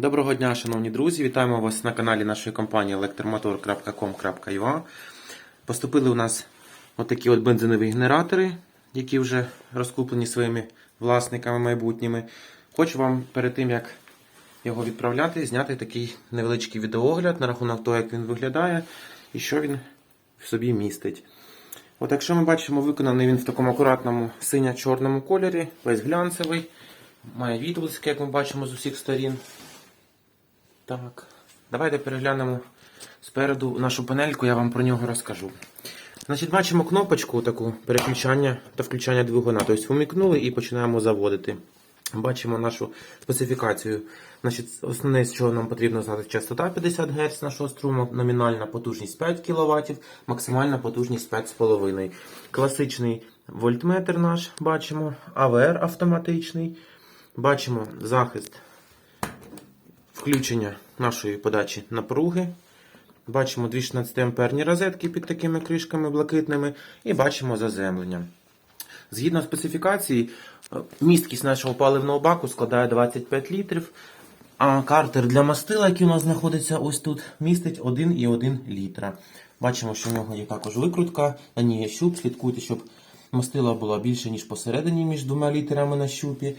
Доброго дня, шановні друзі! Вітаємо вас на каналі нашої компанії electromotor.com.ua Поступили у нас отакі от бензинові генератори, які вже розкуплені своїми власниками майбутніми. Хочу вам перед тим, як його відправляти, зняти такий невеличкий відеоогляд на рахунок того, як він виглядає і що він в собі містить. От якщо ми бачимо, виконаний він в такому акуратному синьо-чорному кольорі, весь глянцевий, має відблиски, як ми бачимо з усіх сторін. Так, давайте переглянемо спереду нашу панельку, я вам про нього розкажу. Значить, бачимо кнопочку таку переключання та включання двигуна. Тобто вмикнули і починаємо заводити. Бачимо нашу специфікацію. Значить, Основне, з чого нам потрібно знати, частота 50 Гц нашого струму, номінальна потужність 5 кВт, максимальна потужність 5,5 Класичний вольтметр наш бачимо, АВР автоматичний. Бачимо захист включення нашої подачі напруги. Бачимо 216 амперні розетки під такими кришками блакитними і бачимо заземлення. Згідно специфікації, е, місткість нашого паливного баку складає 25 літрів, а картер для мастила, який у нас знаходиться ось тут, містить 1,1 літра. Бачимо, що в нього є також викрутка, на ній є щуп. Слідкуйте, щоб мастила була більше, ніж посередині між двома літерами на щупі.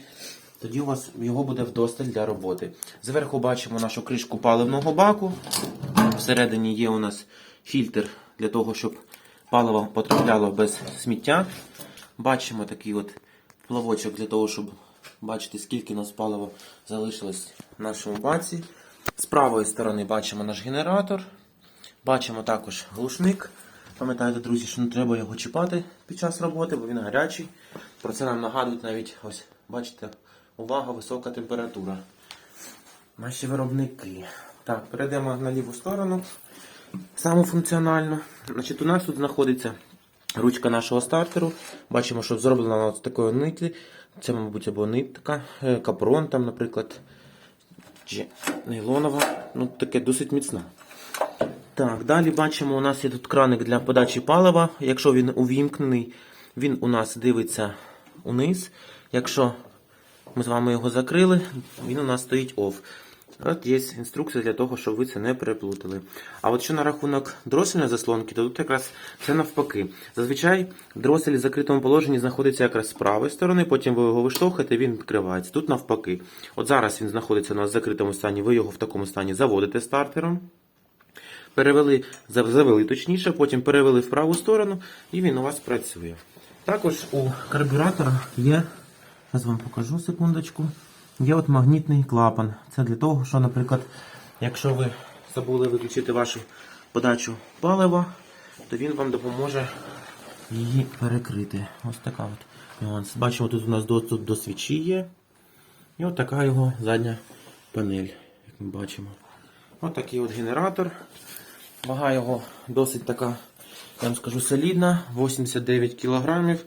Тоді у вас його буде вдосталь для роботи. Зверху бачимо нашу кришку паливного баку. Всередині є у нас фільтр для того, щоб паливо потрапляло без сміття. Бачимо такий от плавочок для того, щоб бачити, скільки у нас палива залишилось в нашому баці. З правої сторони бачимо наш генератор. Бачимо також глушник. Пам'ятаєте, друзі, що не треба його чіпати під час роботи, бо він гарячий. Про це нам нагадують навіть ось, бачите, увага, висока температура. Наші виробники. Так, перейдемо на ліву сторону. Саму функціональну. Значить, у нас тут знаходиться ручка нашого стартеру. Бачимо, що зроблена вона з такої ниті. Це, мабуть, або нитка, е, капрон, там, наприклад, чи нейлонова. Ну, таке досить міцне. Так, далі бачимо, у нас є тут краник для подачі палива. Якщо він увімкнений, він у нас дивиться униз. Якщо ми з вами його закрили, він у нас стоїть OFF. От є інструкція для того, щоб ви це не переплутали. А от що на рахунок дросельної заслонки, то тут якраз все навпаки. Зазвичай дросель в закритому положенні знаходиться якраз з правої сторони, потім ви його виштовхуєте, він відкривається. Тут навпаки. От зараз він знаходиться у нас в закритому стані, ви його в такому стані заводите стартером. Перевели, завели точніше, потім перевели в праву сторону і він у вас працює. Також у карбюратора є, зараз вам покажу секундочку, є от магнітний клапан. Це для того, що, наприклад, якщо ви забули виключити вашу подачу палива, то він вам допоможе її перекрити. Ось така от нюанс. Бачимо, тут у нас доступ до свічі є. І от така його задня панель, як ми бачимо. Ось такий от генератор. Вага його досить така, я вам скажу, солідна, 89 кг.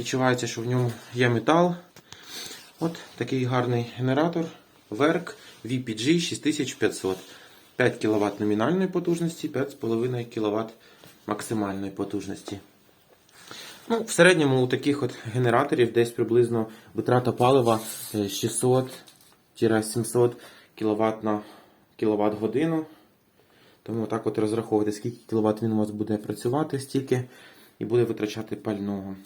Відчувається, що в ньому є метал. От такий гарний генератор. Верк VPG 6500. 5 кВт номінальної потужності, 5,5 кВт максимальної потужності. Ну, В середньому у таких от генераторів десь приблизно витрата палива е, 600-700 кВт на кВт годину. Тому так от розраховуйте, скільки кВт він у вас буде працювати, стільки і буде витрачати пального.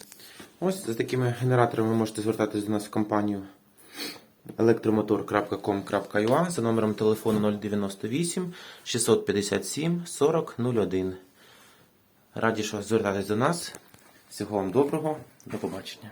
Ось за такими генераторами ви можете звертатись до нас в компанію електромотор.com.ua за номером телефону 098 657 40 01. Раді, що звертатись до нас. Всього вам доброго, до побачення.